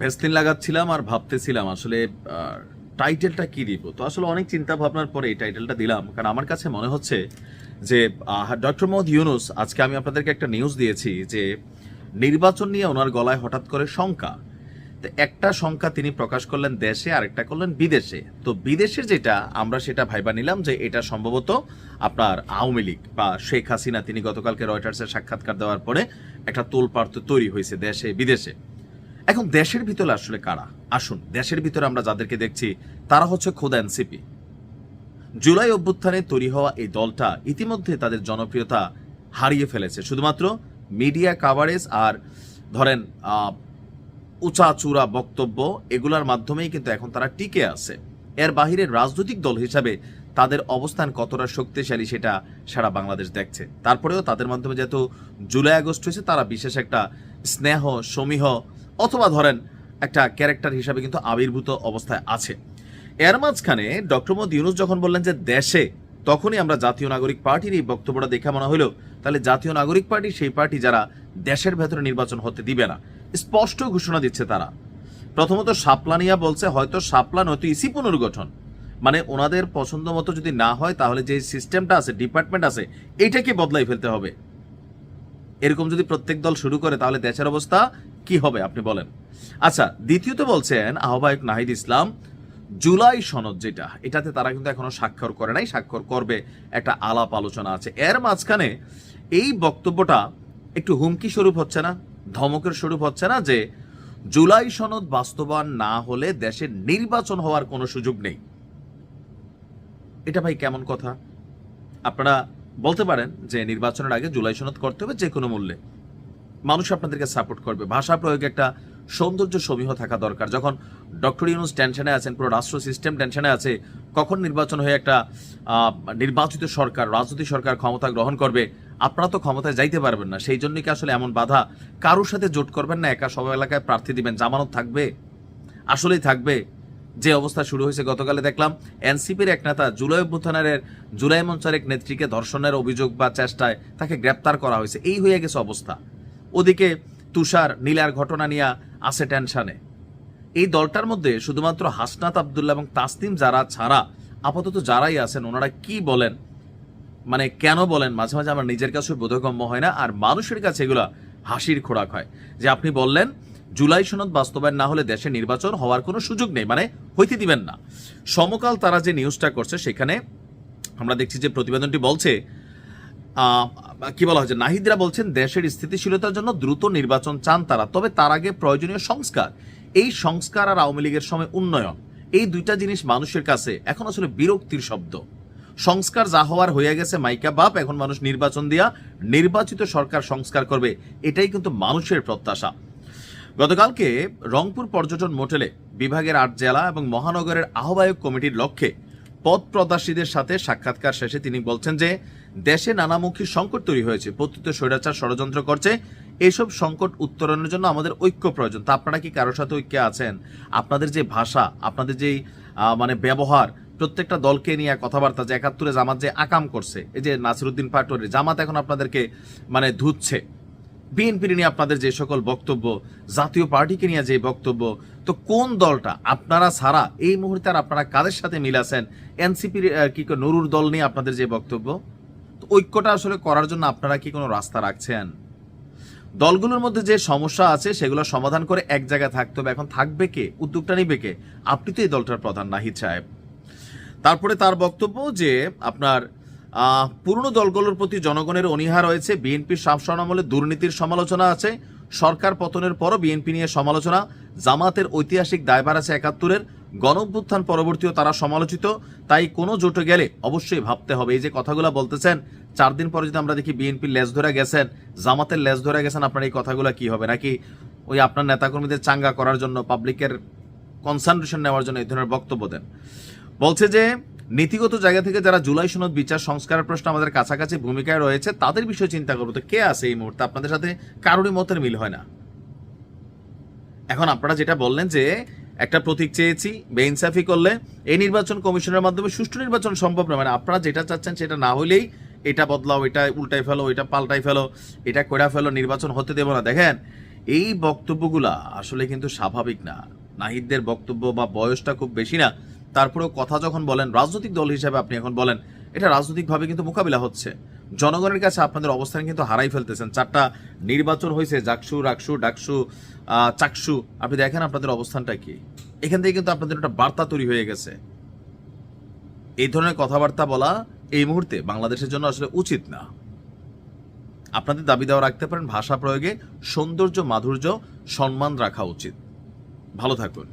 ভেস্তিন লাগাচ্ছিলাম আর ভাবতেছিলাম আসলে টাইটেলটা কি দিব? তো আসলে অনেক চিন্তা ভাবনার পরে এই টাইটেলটা দিলাম। কারণ আমার কাছে মনে হচ্ছে যে ডক্টর মোহাম্মদ ইউনুস, আজকে আমি আপনাদেরকে একটা নিউজ দিয়েছি যে, নির্বাচন নিয়ে ওনার গলায় হঠাৎ করে শঙ্কা। তো একটা সংখ্যা তিনি প্রকাশ করলেন দেশে আর একটা করলেন বিদেশে। তো বিদেশের যেটা, আমরা সেটা ভাইবা নিলাম যে, এটা সম্ভবত আপনার আওয়ামী লীগ বা শেখ হাসিনা, তিনি গতকালকে রয়টার্সের সাক্ষাৎকার দেওয়ার পরে একটা তোলপাড় তৈরি হয়েছে দেশে, বিদেশে। এখন দেশের ভিতরে আসলে কারা? আসুন, দেশের ভিতরে আমরা যাদেরকে দেখছি, তারা হচ্ছে খোদ এনসিপি। জুলাই অভ্যুত্থানে তৈরি হওয়া এই দলটা ইতিমধ্যে তাদের জনপ্রিয়তা হারিয়ে ফেলেছে। শুধুমাত্র মিডিয়া কাভারেজ আর ধরেন উঁচা চূড়া বক্তব্য এগুলোর মাধ্যমেই কিন্তু এখন তারা টিকে আছে। এর বাহিরে রাজনৈতিক দল হিসাবে তাদের অবস্থান কতটা শক্তিশালী সেটা সারা বাংলাদেশ দেখছে। তারপরেও তাদের মাধ্যমে যেহেতু জুলাই আগস্ট হয়েছে, তারা বিশেষ একটা স্নেহ, সমীহ অথবা ধরেন একটা ক্যারেক্টার হিসাবে কিন্তু আবির্ভূত অবস্থায় আছে। এর মাঝখানে ডক্টর মোহাম্মদ ইউনুস যখন বললেন যে দেশে তখনই আমরা জাতীয় নাগরিক পার্টির এই বক্তব্যটা দেখা মনে হলো তাহলে জাতীয় নাগরিক পার্টি সেই পার্টি যারা দেশের ভেতরে নির্বাচন হতে দিবে না। স্পষ্ট ঘোষণা দিচ্ছে তারা। প্রথমত সাপলানিয়া বলছে, হয়তো সাপলা নয়তো ইসি পুনর্গঠন। মানে ওনাদের পছন্দ মতো যদি না হয়, তাহলে যে সিস্টেমটা আছে, ডিপার্টমেন্ট আছে, এইটাকে বদলাই ফেলতে হবে। এরকম যদি প্রত্যেক দল শুরু করে, তাহলে দেশের অবস্থা কি হবে, আপনি বলেন। আচ্ছা দ্বিতীয়ত বলছেন আহ্বায়ক নাহিদ ইসলাম, জুলাই সনদ যেটা, এটাতে তারা কিন্তু এখনও স্বাক্ষর করে নাই, স্বাক্ষর করবে একটা আলাপ আলোচনা আছে। এর মাঝখানে এই বক্তব্যটা একটু হুমকি স্বরূপ হচ্ছে না, ধমকের স্বরূপ হচ্ছে না যে জুলাই সনদ বাস্তবায়ন না হলে দেশের নির্বাচন হওয়ার কোনো সুযোগ নেই। এটা ভাই কেমন কথা? আপনারা বলতে পারেন যে নির্বাচনের আগে জুলাই সনদ করতে হবে যে কোনো মূল্যে। মানুষ আপনাদেরকে সাপোর্ট করবে। ভাষা প্রয়োগে একটা সৌন্দর্য সমীহ থাকা দরকার। যখন ডক্টর ইউনুস টেনশনে আছেন, পুরো রাষ্ট্র সিস্টেম টেনশনে আছে, কখন নির্বাচন হয়ে একটা নির্বাচিত সরকার, রাজনৈতিক সরকার ক্ষমতা গ্রহণ করবে, আপনারা তো ক্ষমতায় যাইতে পারবেন না। সেই জন্যই কি আসলে এমন বাধা? কারোর সাথে জোট করবেন না, একা সব এলাকায় প্রার্থী দিবেন। জামানত থাকবে? আসলেই থাকবে। যে অবস্থা শুরু হয়েছে, গতকালে দেখলাম এনসিপির এক নেতা জুলাই অভ্যুত্থানের, জুলাই মঞ্চের এক নেত্রীকে ধর্ষণের অভিযোগ বা চেষ্টায় তাকে গ্রেপ্তার করা হয়েছে। এই হয়ে গেছে অবস্থা। ওদিকে তুষার, নীলার ঘটনা নিয়ে আছে টেনশনে। এই দলটার মধ্যে শুধুমাত্র হাসনাত আবদুল্লাহ এবং তাসনিম যারা ছাড়া, আপাতত যারাই আছেন, ওনারা কি বলেন? মানে কেন বলেন? মাঝে মাঝে আমার নিজের কাছে বোধগম্য হয় না, আর মানুষের কাছে এগুলো হাসির খোরাক হয়। যে আপনি বললেন, জুলাই সনদ বাস্তবায়ন না হলে দেশে নির্বাচন হওয়ার কোনো সুযোগ নেই মানে হইতে দিবেন না। সমকাল তারা যে নিউজটা করছে, সেখানে আমরা দেখছি যে প্রতিবেদনটি বলছে কি বলা হয়েছে? নাহিদরা বলছেন, দেশের স্থিতিশীলতার জন্য দ্রুত নির্বাচন চান তারা, তবে তার আগে প্রয়োজনীয় সংস্কার। এই সংস্কার আর আওয়ামী লীগের সময় উন্নয়ন, এই দুইটা জিনিস মানুষের কাছে এখন আসলে বিরক্তির শব্দ। সংস্কার যা হওয়ার হয়ে গেছে, মাইকা বাপ, এখন মানুষ নির্বাচন দিয়া নির্বাচিত সরকার সংস্কার করবে, এটাই কিন্তু মানুষের প্রত্যাশা। গতকালকে রংপুর পর্যটন মোটেলে বিভাগের আট জেলা এবং মহানগরের আহ্বায়ক কমিটির লক্ষ্যে পদ প্রত্যাশীদের সাথে সাক্ষাৎকার শেষে তিনি বলছেন যে দেশে নানামুখী সংকট তৈরি হয়েছে। প্রত্যুত স্বৈরাচার ষড়যন্ত্র করছে। এইসব সংকট উত্তরণের জন্য আমাদের ঐক্য প্রয়োজন। তা আপনারা কি কারোর সাথে ঐক্যে আছেন? আপনাদের যে ভাষা আপনাদের যে আহ, মানে ব্যবহার প্রত্যেকটা দলকে নিয়ে কথাবার্তা যে একাত্তরে জামাত যে আকাম করছে এই যে নাসিরুদ্দিন পাটোয়ারি জামাত এখন আপনাদেরকে মানে ধুচ্ছে বিএনপির নিয়ে আপনাদের যে সকল বক্তব্য জাতীয় পার্টিকে নিয়ে যে বক্তব্য তো কোন দলটা আপনারা ছাড়া এই মুহূর্তে আর আপনারা কাদের সাথে মিল আছেন? এনসিপির কি নুরুর দল নিয়ে আপনাদের যে বক্তব্য? ঐক্যটা আসলে করার জন্য আপনারা কি কোনো রাস্তা রাখছেন? দলগুলোর মধ্যে যে সমস্যা আছে, সেগুলো সমাধান করে এক জায়গায় থাকতে হবে। এখন থাকবে কে? উদ্যোগটা নিবে কে? আপনি তো এই দলটার প্রধান, নাহিদ সাহেব। তারপরে তার বক্তব্য যে আপনার পুরনো দলগুলোর প্রতি জনগণের অনীহা রয়েছে। বিএনপির শাসন আমলে দুর্নীতির সমালোচনা আছে। সরকার পতনের পরও বিএনপি নিয়ে সমালোচনা। জামাতের ঐতিহাসিক দায়ভার আছে একাত্তরের। গণঅভ্যুত্থান পরবর্তীও তারা সমালোচিত, তাই কোনো জোটে গেলে অবশ্যই ভাবতে হবে। এই যে কথাগুলো বলতেছেন, চার দিন পরে যদি আমরা দেখি বিএনপির লেজ ধরে গেছেন, জামাতের লেজ ধরে গেছেন, আপনার এই কথাগুলো কি হবে? নাকি ওই আপনার নেতাকর্মীদের চাঙ্গা করার জন্য পাবলিকের কনসেন্ট্রেশন নেওয়ার জন্য এই ধরনের বক্তব্য দেন? বলছে যে, নীতিগত জায়গা থেকে যারা জুলাই সনদ বিচার সংস্কারের প্রশ্ন আমাদের কাছাকাছি ভূমিকায় রয়েছে, তাদের বিষয়ে চিন্তা করব তো, কে আছে এই মুহূর্তে? আপনাদের সাথে কারোরই মতের মিল হয় না। এখন আপনারা যেটা বললেন যে একটা প্রতীক চেয়েছি, বেইনসাফি করলে এই নির্বাচন কমিশনের মাধ্যমে সুষ্ঠু নির্বাচন সম্ভব না। মানে আপনারা যেটা চাচ্ছেন সেটা না হলেই এটা বদলাও, এটা উল্টাই ফেলো, এটা পাল্টাই ফেলো, এটা কইরা ফেলো, নির্বাচন হতে দেবো না। দেখেন, এই বক্তব্যগুলা আসলে কিন্তু স্বাভাবিক না। নাহিদদের বক্তব্য বা বয়সটা খুব বেশি না। তারপরেও কথা যখন বলেন, রাজনৈতিক দল হিসাবে আপনি এখন বলেন, এটা রাজনৈতিকভাবে কিন্তু মোকাবিলা হচ্ছে। জনগণের কাছে আপনাদের অবস্থান কিন্তু হারাই ফেলতেছেন। চারটা নির্বাচন হয়েছে, জাকসু, রাকসু, ডাকসু চাকসু। আপনি দেখেন আপনাদের অবস্থানটা কি। এখান থেকে কিন্তু আপনাদের একটা বার্তা তৈরি হয়ে গেছে। এই ধরনের কথাবার্তা বলা এই মুহূর্তে বাংলাদেশের জন্য আসলে উচিত না। আপনাদের দাবি দেওয়া রাখতে পারেন, ভাষা প্রয়োগে সৌন্দর্য, মাধুর্য, সম্মান রাখা উচিত। ভালো থাকুন।